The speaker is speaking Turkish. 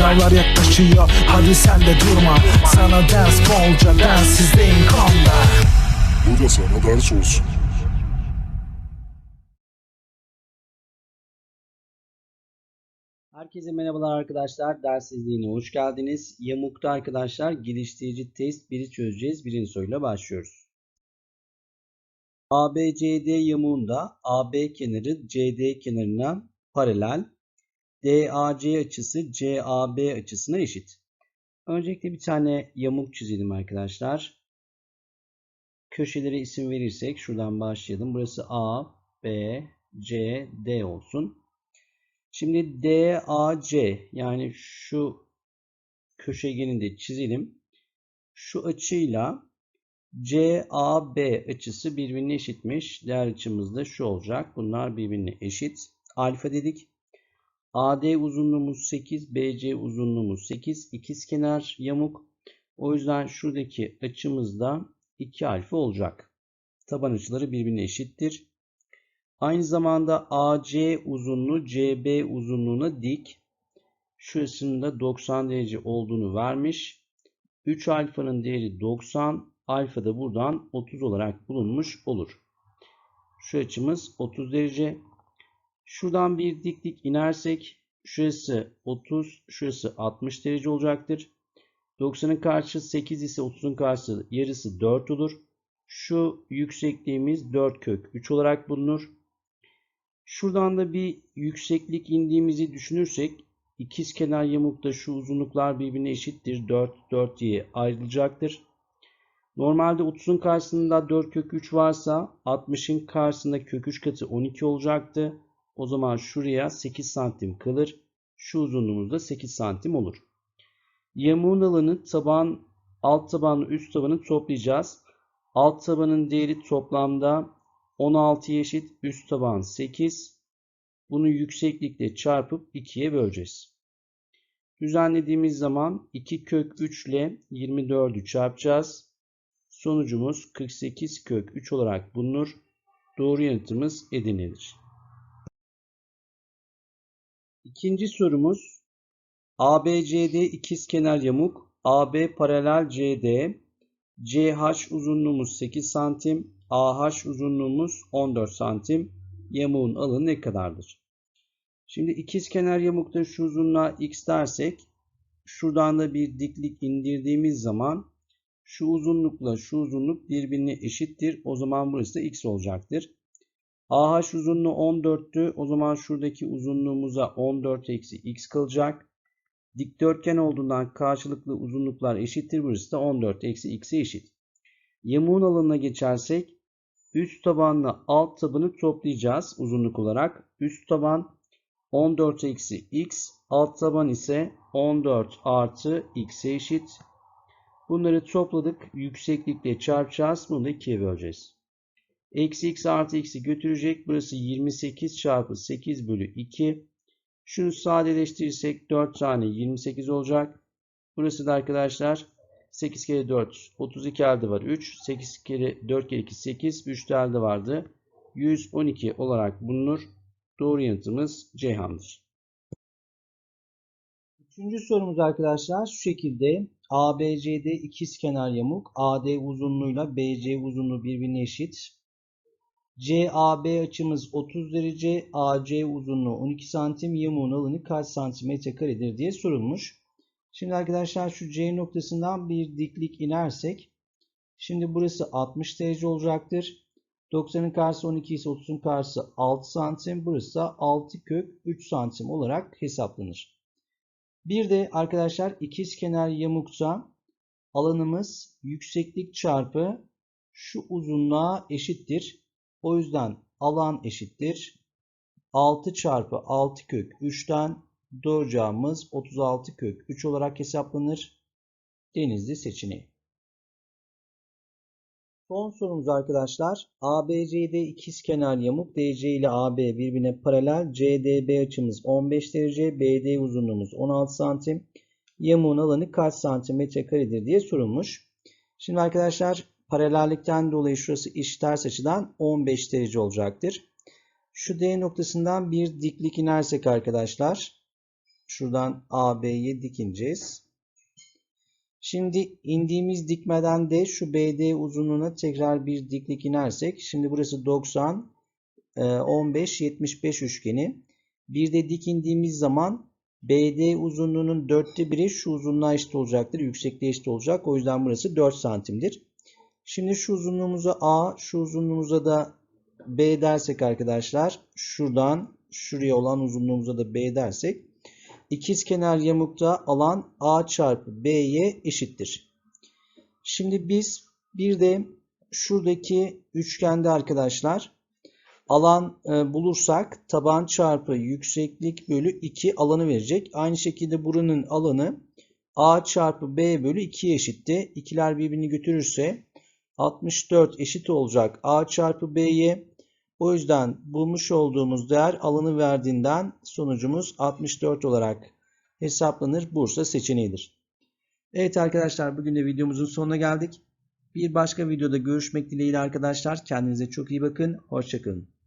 Sınavlar yaklaşıyor hadi sen de durma Sana ders bolca densizliğin konda Bu da sana ders olsun. Herkese merhabalar arkadaşlar. Ders izleyine hoş geldiniz. Yamuk'ta arkadaşlar geliştirici test 1'i çözeceğiz. Birinci soruyla başlıyoruz. ABCD yamuğunda AB kenarı CD kenarına paralel. DAC açısı CAB açısına eşit. Öncelikle bir tane yamuk çizelim arkadaşlar. Köşelere isim verirsek şuradan başlayalım. Burası A, B, C, D olsun. Şimdi DAC yani şu köşegeni de çizelim. Şu açıyla CAB açısı birbirine eşitmiş. Diğer açımız da şu olacak. Bunlar birbirine eşit. Alfa dedik. AD uzunluğumuz 8, BC uzunluğumuz 8. İkizkenar yamuk. O yüzden şuradaki açımız da 2 alfa olacak. Taban açıları birbirine eşittir. Aynı zamanda AC uzunluğu CB uzunluğuna dik. Şurasının da 90 derece olduğunu vermiş. 3 alfanın değeri 90. Alfa da buradan 30 olarak bulunmuş olur. Şu açımız 30 derece. Şuradan bir diklik inersek şurası 30, şurası 60 derece olacaktır. 90'ın karşısı 8 ise 30'un karşısı yarısı 4 olur. Şu yüksekliğimiz 4 kök 3 olarak bulunur. Şuradan da bir yükseklik indiğimizi düşünürsek ikizkenar yamukta şu uzunluklar birbirine eşittir. 4, 4 diye ayrılacaktır. Normalde 30'un karşısında 4 kök 3 varsa 60'ın karşısında kök 3 katı 12 olacaktı. O zaman şuraya 8 santim kalır. Şu uzunluğumuz da 8 santim olur. Yamuğun alanı taban, alt tabanla üst tabanı toplayacağız. Alt tabanın değeri toplamda 16 eşit üst taban 8. Bunu yükseklikle çarpıp 2'ye böleceğiz. Düzenlediğimiz zaman 2 kök 3 ile 24'ü çarpacağız. Sonucumuz 48 kök 3 olarak bulunur. Doğru yanıtımız Edirne'dir. İkinci sorumuz ABCD ikizkenar yamuk AB paralel CD CH uzunluğumuz 8 santim AH uzunluğumuz 14 santim. Yamuğun alanı ne kadardır? Şimdi ikizkenar yamukta şu uzunluğa x dersek şuradan da bir diklik indirdiğimiz zaman şu uzunlukla şu uzunluk birbirine eşittir. O zaman burası da x olacaktır. AH uzunluğu 14'tü. O zaman şuradaki uzunluğumuza 14 eksi x kalacak. Dikdörtgen olduğundan karşılıklı uzunluklar eşittir. Burası da 14 eksi x'e eşit. Yamuğun alanına geçersek üst tabanla alt tabanı toplayacağız uzunluk olarak. Üst taban 14 eksi x, alt taban ise 14 artı x'e eşit. Bunları topladık. Yükseklikle çarpacağız. Bunu da 2'ye böleceğiz. Eksi x artı x'i götürecek. Burası 28 çarpı 8 bölü 2. Şunu sadeleştirirsek 4 tane 28 olacak. Burası da arkadaşlar 8 kere 4 32 elde var 3. 8 kere 4 kere 2 8. 3 de elde vardı. 112 olarak bulunur. Doğru yanıtımız Ceyhan'dır. Üçüncü sorumuz arkadaşlar şu şekilde ABCD ikizkenar yamuk AD uzunluğuyla BC uzunluğu birbirine eşit. CAB açımız 30 derece, AC uzunluğu 12 santim, yamuğun alanı kaç santimetre karedir diye sorulmuş. Şimdi arkadaşlar şu C noktasından bir diklik inersek şimdi burası 60 derece olacaktır. 90'ın karşısı 12 ise 30'un karşısı 6 santim. Burası da 6 kök 3 santim olarak hesaplanır. Bir de arkadaşlar ikizkenar yamukta alanımız yükseklik çarpı şu uzunluğa eşittir. O yüzden alan eşittir. 6 çarpı 6 kök 3'ten doğru cevabımız 36 kök 3 olarak hesaplanır. Denizli seçeneği. Son sorumuz arkadaşlar. ABCD ikizkenar yamuk DC ile AB birbirine paralel. CDB açımız 15 derece. BD uzunluğumuz 16 santim. Yamuğun alanı kaç santimetre karedir diye sorulmuş. Şimdi arkadaşlar paralellikten dolayı şurası iş ters açıdan 15 derece olacaktır. Şu D noktasından bir diklik inersek arkadaşlar Şuradan AB'ye dik ineceğiz. Şimdi indiğimiz dikmeden de şu BD uzunluğuna tekrar bir diklik inersek. Şimdi burası 90, e, 15, 75 üçgeni. Bir de dik indiğimiz zaman BD uzunluğunun dörtte biri şu uzunluğa eşit olacaktır. Yüksekliğe eşit olacak. O yüzden burası 4 santimdir. Şimdi şu uzunluğumuza A, şu uzunluğumuza da B dersek arkadaşlar. Şuradan şuraya olan uzunluğumuza da B dersek. İkizkenar yamukta alan A çarpı B'ye eşittir. Şimdi biz bir de şuradaki üçgende arkadaşlar alan e, bulursak taban çarpı yükseklik bölü 2 alanı verecek. Aynı şekilde buranın alanı A çarpı B bölü 2'ye eşitti. İkiler birbirini götürürse 64 eşit olacak A çarpı B'ye. O yüzden bulmuş olduğumuz değer alanı verdiğinden sonucumuz 64 olarak hesaplanır. Bursa seçeneğidir. Evet arkadaşlar bugün de videomuzun sonuna geldik. Bir başka videoda görüşmek dileğiyle arkadaşlar. Kendinize çok iyi bakın. Hoşçakalın.